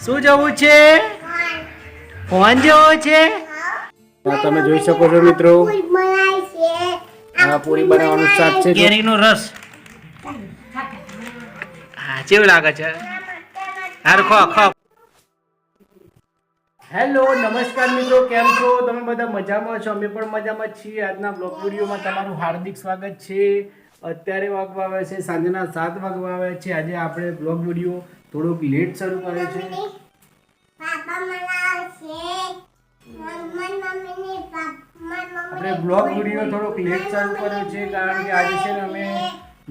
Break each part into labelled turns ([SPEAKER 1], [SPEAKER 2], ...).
[SPEAKER 1] શું જવું છે? ફોન જવો છે? તમે જોઈ શકો છો મિત્રો. આ પૂરી બનાવવાનું શાક છે કેરીનો રસ. હા કેવું લાગે છે? હાર ખો ખો. હેલો નમસ્કાર મિત્રો કેમ છો? તમે બધા મજામાં છો? અમે પણ મજામાં છીએ. આજના બ્લોગ વિડીયોમાં તમારું હાર્દિક સ્વાગત છે. અત્યારે વાગવા આવે છે સાંજના સાત વાગવા આવે છે. આજે આપણે બ્લોગ વીડિયો થોડોક લેટ શરૂ કરે છે. આપણે બ્લોગ વીડિયો થોડોક લેટ ચાલુ કર્યો છે કારણ કે આજે છે ને અમે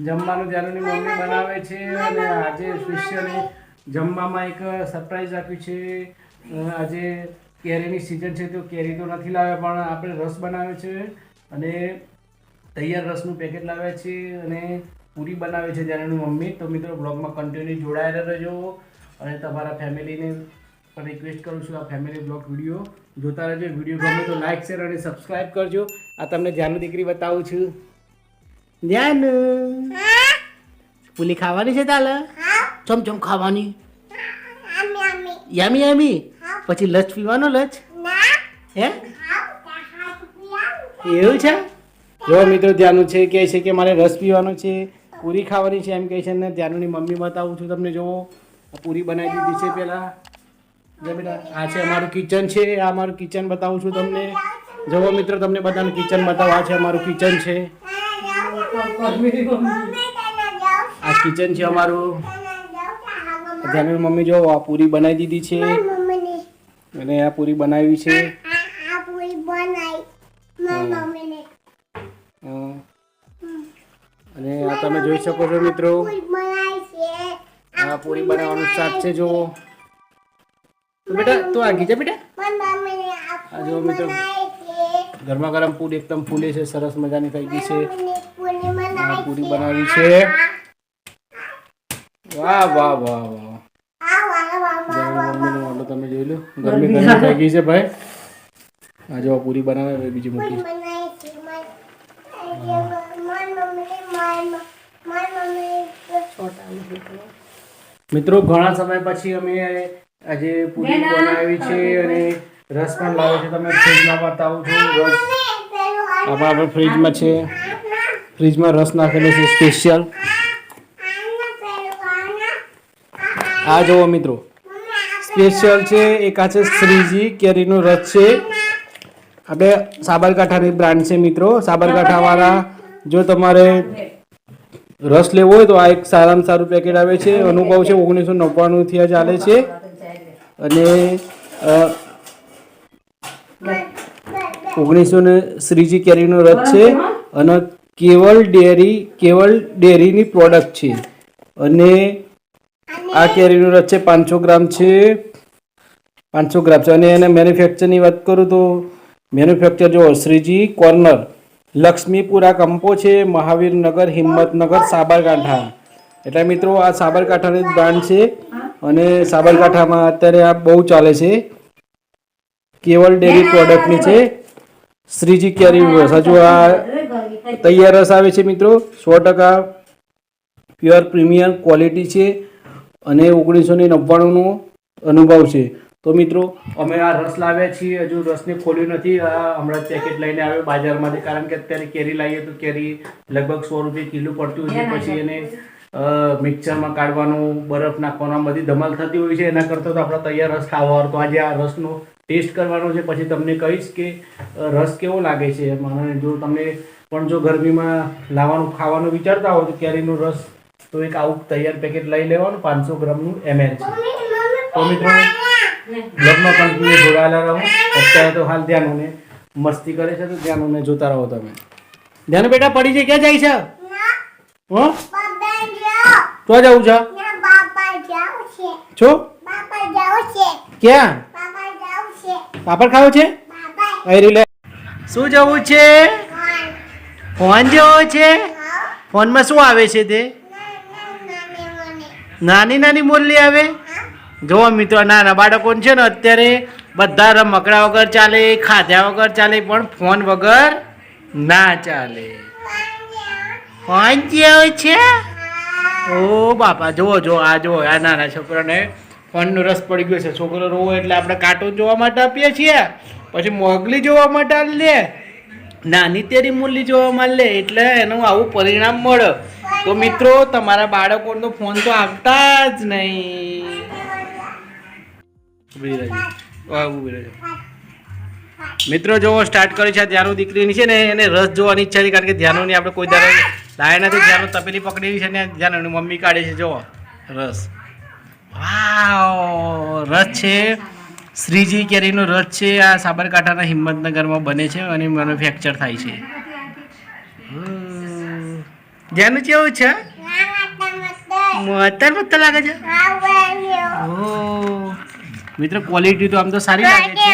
[SPEAKER 1] જમવાનું જાનુની મમ્મી બનાવે છે અને આજે સ્પેશિયલી જમવામાં એક સરપ્રાઈઝ આપ્યું છે. આજે કેરીની સિઝન છે તો કેરી તો નથી લાવ્યા પણ આપણે રસ બનાવ્યો છે અને તૈયાર રસનું પેકેટ લાવ્યા છે અને પૂરી બનાવે છે જાનુની મમ્મી. તો મિત્રો બ્લોગમાં કન્ટિન્યુ જોડાયેલા રહેજો. અને તમારા ફેમિલીને પણ રિક્વેસ્ટ કરું છું આ ફેમિલી બ્લોગ વીડિયો જોતા રહેજો. વીડિયો ગમે તો લાઈક શેર અને સબસ્ક્રાઇબ કરજો. આ તમને ધ્યાનની દીકરી બતાવું છું. ધ્યાન પુલી ખાવાની છે તાલે? ચમ ચમ ખાવાની? યામી યામી? પછી લચ પીવાનો લચ? હે? એવું છે? જો મિત્રો ધ્યાનનું છે કહે છે કે મારે રસ પીવાનો છે. પૂરી ખાવાની છે એમ કહે છે ને, ધ્યાનુની મમ્મી બતાવું છું તમને જો પૂરી બનાવી દીધી છે પહેલાં. જો આ છે અમારું કિચન છે, આ અમારું કિચન બતાવું છું તમને. જુઓ મિત્રો, તમને બધાનું કિચન બતાવો. આ છે અમારું કિચન છે. આ કિચન છે અમારું. ધ્યાનની મમ્મી જો આ પૂરી બનાવી દીધી છે. અને આ પૂરી બનાવી છે. અને આ તમે જોઈ શકો છો મિત્રો. આ પૂરી બનાવવાનું શાક છે જો બેટા તું આગી જા બેટા. આ જો મિત્રો. ગરમા ગરમ પૂરી એકદમ ફૂલે છે સરસ મજાની થઈ ગઈ છે. પૂરી બનાવી છે. વાહ વાહ વાહ વાહ. ઓર્ડર તમે જોઈ લો. ગરમી ગરમી થઈ ગઈ છે ભાઈ. આ જો પૂરી બનાવે બીજી મૂકી મિત્રો ઘણા સમય પછી અમે આજે પૂરી બનાવી છે અને રસ પણ લાવો છે. તમે ફ્રીજમાં બતાવું છું. રસ આપણે આપણે ફ્રીજમાં છે. ફ્રીજમાં રસ નાખેલો છે સ્પેશિયલ. આ જુઓ મિત્રો. સ્પેશિયલ છે એક આ છે શ્રીજી કેરીનો રસ છે. આપણે સાબરકાંઠાની બ્રાન્ડ છે મિત્રો. સાબરકાંઠાવાળા જો તમારે રસ લેવો હોય તો આ એક સારામાં સારું પેકેટ આવે છે. અનુભવ છે ઓગણીસો નવ્વાણુંથી આ ચાલે છે. અને ઓગણીસો ને શ્રીજી કેરીનો રસ છે. અને કેવલ ડેરી, કેવલ ડેરીની પ્રોડક્ટ છે. અને આ કેરીનો રસ છે પાંચસો ગ્રામ છે. પાંચસો ગ્રામ છે. અને એને મેન્યુફેક્ચરની વાત કરું તો મેન્યુફેક્ચર જો શ્રીજી કોર્નર લક્ષ્મીપુરા કંપો છે, મહાવીરનગર, હિંમતનગર, સાબરકાંઠા. એટલે મિત્રો, આ સાબરકાંઠાની બ્રાન્ડ છે અને સાબરકાંઠામાં અત્યારે આ બહુ ચાલે છે. કેવલ ડેરી પ્રોડક્ટની છે. શ્રીજી કેરી રસ હજુ આ તૈયાર રસ આવે છે મિત્રો. સો ટકા પ્યોર પ્રીમિયમ ક્વોલિટી છે અને ઓગણીસો ને નવ્વાણુંનો અનુભવ છે. તો મિત્રો અમે આ રસ લાવ્યા છીએ. હજુ રસને ખોલ્યું નથી. આ હમણાં પેકેટ લઈને આવ્યો બાજારમાંથી. કારણ કે અત્યારે કેરી લાવીએ તો કેરી લગભગ સો રૂપિયા કિલો પડતી હોય છે. પછી એને મિક્સરમાં કાઢવાનું બરફ નાખવાનું બધી ધમાલ થતી હોય છે. એના કરતાં તો આપણે તૈયાર રસ ખાવાનો તો આજે આ રસનો ટેસ્ટ કરવાનો છે. પછી તમને કહીશ કે રસ કેવો લાગે છે? મને જો તમને પણ જો ગરમીમાં લાવવાનું ખાવાનું વિચારતા હોય તો કેરીનો રસ તો એક આવું તૈયાર પેકેટ લઈ લેવાનું. પાંચસો ગ્રામનું એમએલ છે. તો મિત્રો બ્લોગમાં કન્ટિન્યુ જોડાયેલા રહો અત્યારે તો હાલ ધ્યાન મસ્તી કરે છે તો ધ્યાન જોતા રહો તમે ધ્યાન બેટા પડી છે ક્યાં જાય છે હો તો જવું છે છો ક્યાં પાપડ ખાવો છે લે શું જવું છે ફોન જેવો છે ફોનમાં શું આવે છે તે નાની નાની મુરલી આવે જોવો મિત્રો, નાના બાળકો છે ને અત્યારે બધા રમકડા વગર ચાલે, ખાધા વગર ચાલે, પણ ફોન વગર ના ચાલે. ફોન જેવો છે? ઓ બાપા, જુઓ જો આ જુઓ, આ નાના છોકરાને ફોનનો રસ પડી ગયો છે. છોકરો રોવો એટલે આપણે કાર્ટૂન જોવા માટે આપીએ છીએ. પછી મોગલી જોવા માટે લે. નાની તેરી મૂલી જોવા માંડે એટલે એનું આવું પરિણામ મળે. તો મિત્રો, તમારા બાળકોનો ફોન તો આપતા જ નહીં. ઊભી રહેજો. ઊભી રહેજો. મિત્રો જો સ્ટાર્ટ કરી છે ધ્યાનો દીકરીની છે ને એને રસ જોવાની ઈચ્છા છે કારણ કે ધ્યાનોની આપણે કોઈ દાડો લાયા નથી ધ્યાનો તપેલી પકડેલી છે ને ધ્યાનોની મમ્મી કાઢે છે જો રસ. વાવ રસ છે. શ્રીજી કેરીનો રસ છે આ સાબરકાંઠાના હિંમતનગરમાં બને છે અને મેન્યુફેક્ચર થાય છે. ધ્યાન કેવું છે? મતર મતર લાગે છે? ઓહ. મિત્રો ક્વોલિટી તો આમ તો સારી લાગે છે.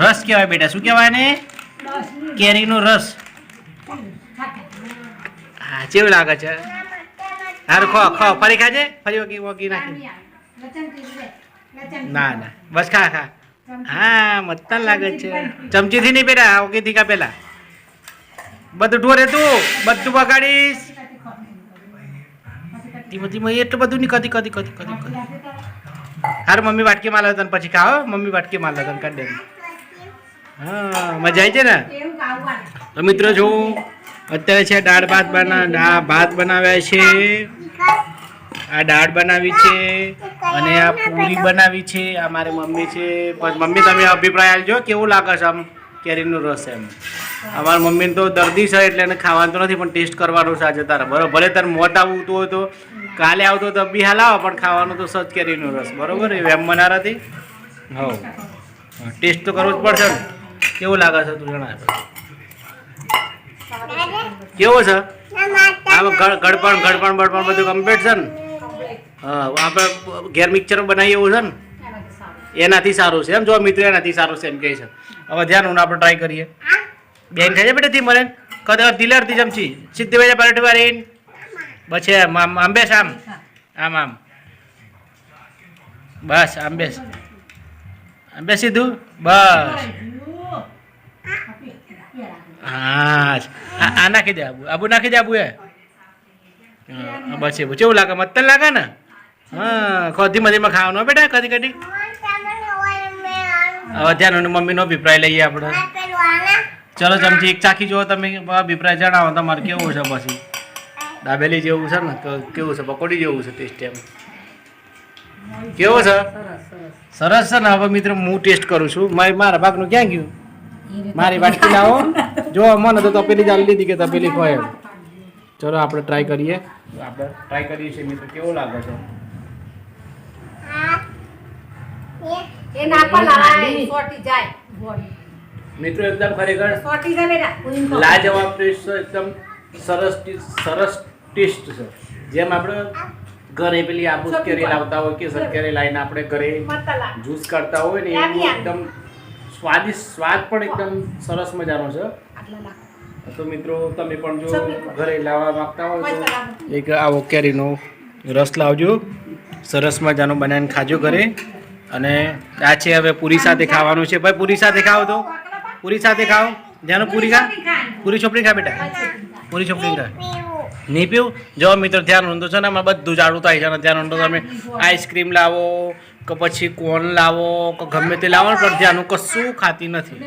[SPEAKER 1] રસ કહેવાય બેટા. શું કહેવાય ને કેરીનો રસ. હા કેવું લાગે છે. હારું ખો ખો ફરી ખાજે? ફરી વગી વગી નાખી ના ના. બસ ખા ખા. હા મતન લાગે છે. ચમચીથી નહીં પેલા ઓકેથી કા પેલા. બધું ઢોરે તું, બધું બગાડીશ. ધીમે ધીમે એટલું બધું નહીં, કદી કદી કદી કદી કદી. હાર, મમ્મી વાટકી માલ તને પછી ખાવ મમ્મી વાટકી માલ તને કરી દે. હા, મજા આવી છે ને? તો મિત્રો, જો, અત્યારે છે દાળ ભાત બના, દાળ ભાત બનાવ્યા છે. આ દાળ બનાવી છે અને આ પૂરી બનાવી છે આ મારી મમ્મી છે. મમ્મી તમે અભિપ્રાય આપજો કેવું લાગે છે આમ કેરીનો રસ એમ? અમારા મમ્મીને તો દર્દી છે એટલે એને ખાવાનું તો નથી પણ ટેસ્ટ કરવાનું છે આજે તારે. બરાબર ભલે તારે મોટ આવતું હોય તો કાલે આવતો તો બી હાલ આવો પણ ખાવાનું તો સજ કેરીનો રસ. બરોબર? એ એમ મનારાથી? હો ટેસ્ટ તો કરવો જ પડશે ને. કેવું લાગે છે તું જણાવ કેવો છે? ગળપણ ગળપણ બળપણ બધું કમ્પ્લીટ છે ને? આપણે ઘેર મિક્સર બનાવીએ એવું છે ને? એનાથી સારું છે. એમ જો મિત્રો એનાથી સારું છે એમ કહે છે. હવે ધ્યાન હું આપણે ટ્રાય કરીએ. બેન થાય જાય બેટા તી મરે કદાચ દિલરથી જમશી સીધી ભાઈ પરાઠી વાળી પછી એમ, આમ આમ આમ. આમ બસ, આમ બેસ. આમ બેસ સીધું બસ. હા, આ નાખી દે આબુ. આબુ નાખી દે આબુ એ બસ એવું. કેવું લાગે? મત લાગે ને? હા ખો ધીમે ધીમે ખાવાનું બેટા, કદી કદી? હવે ધ્યાન મમ્મીનો અભિપ્રાય લઈએ આપણે. ચલો ચમચી એક ચાખી જુઓ, તમે અભિપ્રાય જણાવો, તમારે કેવું છે પછી? દાબેલી જેવું છે ને કેવું છે, પકોડી જેવું છે ટેસ્ટ એમ? કેવો છે? સરસ છે ને, હવે મિત્રો હું ટેસ્ટ કરું છું. મારી મારા ભાગનું ક્યાં ગયું? મારી વાટકી લાવો. જો, મને તો તપેલી ચાલી લીધી કે તપેલી ખોય ચલો, આપણે ટ્રાય કરીએ. આપણે ટ્રાય કરીએ છીએ, મિત્રો, કેવો લાગે છે?
[SPEAKER 2] એ નાખવા લાય સોટી જાય.
[SPEAKER 1] મિત્રો એકદમ ખરેખર
[SPEAKER 2] સોટી જાય બેટા
[SPEAKER 1] લાજવાબ ટેસ્ટ છે એકદમ સરસ સરસ ટેસ્ટ છે. જેમ આપણે ઘરે પેલી આબૂસ કેરી લાવતા હોય કે કેરી લાવીને આપણે ઘરે જ્યુસ કરતા હોય ને એવું એકદમ સ્વાદિષ્ટ સ્વાદ પણ એકદમ સરસ મજાનો છે. તો મિત્રો તમે પણ જો ઘરે લાવવા માંગતા હોય તો એક આવો કેરીનો રસ લાવજો. સરસ મજાનો બનાવીને ખાજો ઘરે. અને આ છે હવે પૂરી સાથે ખાવાનું છે. ભાઈ પૂરી સાથે ખાઓ તો. પૂરી સાથે ખાઓ. ધ્યાનો પૂરી ખા. પૂરી ચોપડી ખા બેટા. પૂરી ચોપડી ખા. નહીં પીવું જો મિત્રો ધ્યાન ઊંધું છે ને આમાં બધું જાડું થાય છે. અને ધ્યાન ઊંધું તમે આઈસ્ક્રીમ લાવો કે પછી કોન લાવો કે ગમે તે લાવો પણ ધ્યાન કશું ખાતી નથી.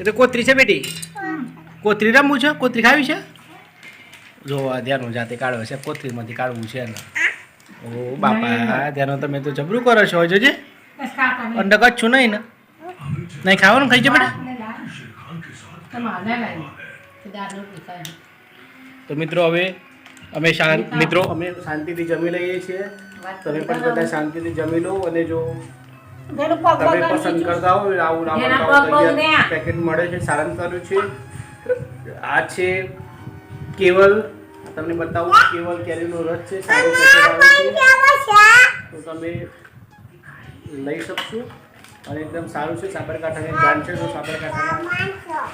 [SPEAKER 1] એ તો કોતરી છે બેટી? કોતરી રમવું છે? કોતરી ખાવી છે? જો ધ્યાન હું જાતે કાઢવે છે. કોથળીમાંથી કાઢવું છે ને ઓ બાપા ધ્યાન તમે તો જબરું કરો છો જોજે. અંડક જ છું નહીં ને? નહીં ખાવાનું ખાઈ છે બેટા. તો મિત્રો હવે અમે શાંત મિત્રો અમે શાંતિથી જમી લઈએ છીએ. તમે પણ બધા શાંતિથી જમી લો અને જો તમે પસંદ કરતા હો આવું ના. પેકેટ મળે છે સારંગતાનું છે. આ છે કેવલ તમને બતાવું કેવલ કેરીનો રસ છે સારું છે. તો તમે લઈ શકશો અને એકદમ સારું છે સાબરકાંઠાની બ્રાન્ડ છે તો સાબરકાંઠાના.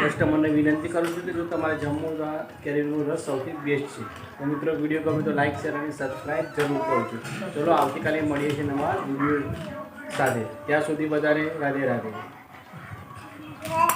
[SPEAKER 1] કસ્ટમરને વિનંતી કરું છું કે જો તમારે જમવું તો આ કેરીનો રસ સૌથી બેસ્ટ છે. તો મિત્રો વીડિયો ગમે તો લાઈક શેર અને સબસ્ક્રાઈબ જરૂર કરજો. ચલો આવતીકાલે મળીએ છીએ નવા વીડિયો સાથે. ત્યાં સુધી બધાને રાધે રાધે.
[SPEAKER 3] રાધે